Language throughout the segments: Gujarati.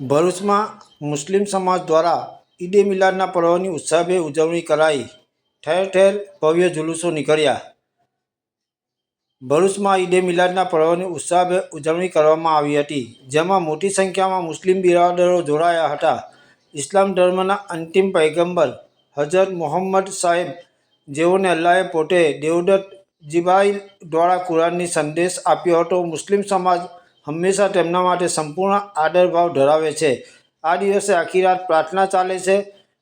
ભરૂચમાં મુસ્લિમ સમાજ દ્વારા ઈદે મિલાદના પર્વની ઉત્સાહભે ઉજવણી કરાઈ. ઠેર ઠેર ભવ્ય જુલુસો નીકળ્યા. ભરૂચમાં ઈદે મિલાદના પર્વની ઉત્સાહભે ઉજવણી કરવામાં આવી હતી, જેમાં મોટી સંખ્યામાં મુસ્લિમ બિરાદરો જોડાયા હતા. ઇસ્લામ ધર્મના અંતિમ પૈગંબર હજરત મોહમ્મદ સાહેબ, જેઓને અલ્લાએ પોતે દેવદત્ત જીબાઈ દ્વારા કુરાનની સંદેશ આપ્યો હતો. મુસ્લિમ સમાજ હંમેશા તેમના માટે સંપૂર્ણ આદરભાવ ધરાવે છે. આ દિવસે આખી રાત પ્રાર્થના ચાલે છે.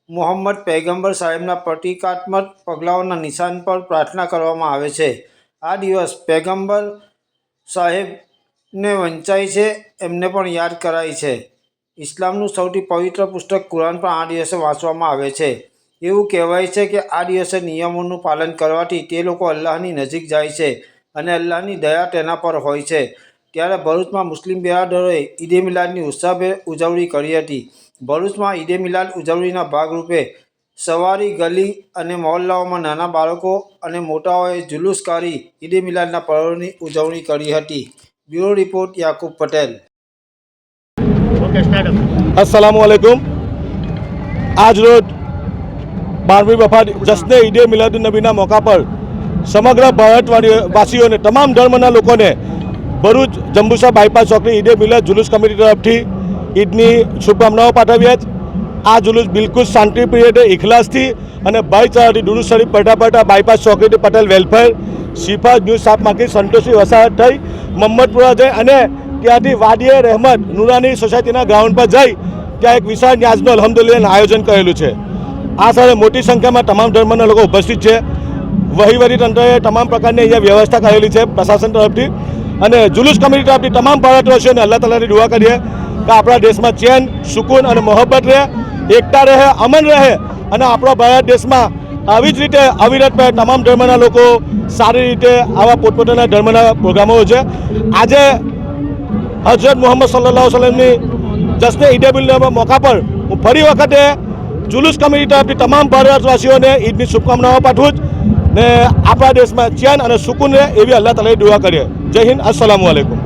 મોહમ્મદ પૈગંબર સાહેબના પ્રતિકાત્મક પગલાઓના નિશાન પર પ્રાર્થના કરવામાં આવે છે. આ દિવસ પૈગંબર સાહેબને વંચાય છે, એમને પણ યાદ કરાય છે. ઇસ્લામનું સૌથી પવિત્ર પુસ્તક કુરાન પણ આ દિવસે વાંચવામાં આવે છે. એવું કહેવાય છે કે આ દિવસે નિયમોનું પાલન કરવાથી તે લોકો અલ્લાહની નજીક જાય છે અને અલ્લાહની દયા તેના પર હોય છે. ત્યારે ભરૂચમાં મુસ્લિમ બિરાદરોએ ઈદે મિલાદની ઉત્સાહભેર ઉજવણી કરી હતી. ભરૂચમાં ઈદે મિલાદ ઉજવણીના ભાગરૂપે સવારી ગલી અને મહોલ્લાઓમાં નાના બાળકો અને મોટાઓએ જુલુસ કાઢી ઈદે મિલાદના પર્વની ઉજવણી કરી હતી. Bureau report Yakub Patel. Okay વાલેકુમ આજરોજ આજ રોજ બારમી વફાત જશ્ન ઈદે નબીના મોકા પર સમગ્ર ભારતવાસીઓને તમામ ધર્મના લોકોને ભરૂચ જંબુસા બાયપાસ ચોકની ઈદે મિલત જુલુસ કમિટી તરફથી ઈદની શુભકામનાઓ પાઠવીએ છે આ જુલુસ બિલકુલ શાંતિપ્રિય ઇખલાસથી અને ભાઈચારાથી પડતા પડતા bypass ચોકડીથી Patel welfare, Shifa news shop market Santoshi વસાહત થઈ, મમ્મદપુરા જઈ અને ત્યાંથી વાડીએ રહેમત નુરાની સોસાયટીના ગ્રાઉન્ડ પર જઈ ત્યાં એક વિશાળ ન્યાઝનું અલહમદુલિલ્લાહનું આયોજન કરેલું છે. આ સાથે મોટી સંખ્યામાં તમામ ધર્મના લોકો ઉપસ્થિત છે. વહીવટી તંત્રએ તમામ પ્રકારની અહીંયા વ્યવસ્થા કરેલી છે પ્રશાસન તરફથી. અને જુલુસ કમિટી આપણી તમામ ભારતવાસીઓને અલ્લાહ તાલાની દુઆ કરીએ કે આપણા દેશમાં ચેન, સુકૂન અને મોહબ્બત રહે, એકતા રહે, અમન રહે અને આપણા ભારત દેશમાં આવી જ રીતે અવિરત રહે તમામ ધર્મના લોકો સારી રીતે આવા પોતપોતાના ધર્મના પ્રોગ્રામો છે. આજે હજરત મોહમ્મદ સલ્લાહ સલમની જશ્ન ઈદેબુલના મોકા પર હું ફરી વખતે જુલુસ કમિટી તરફથી તમામ ભારતવાસીઓને ઈદની શુભકામનાઓ પાઠવું છું ને આપણા દેશમાં ચેન અને સુકૂન રહે એવી અલ્લાહ તાલાની દુઆ કરીએ. જય હિન્દ. અસલામુ અલૈકુમ.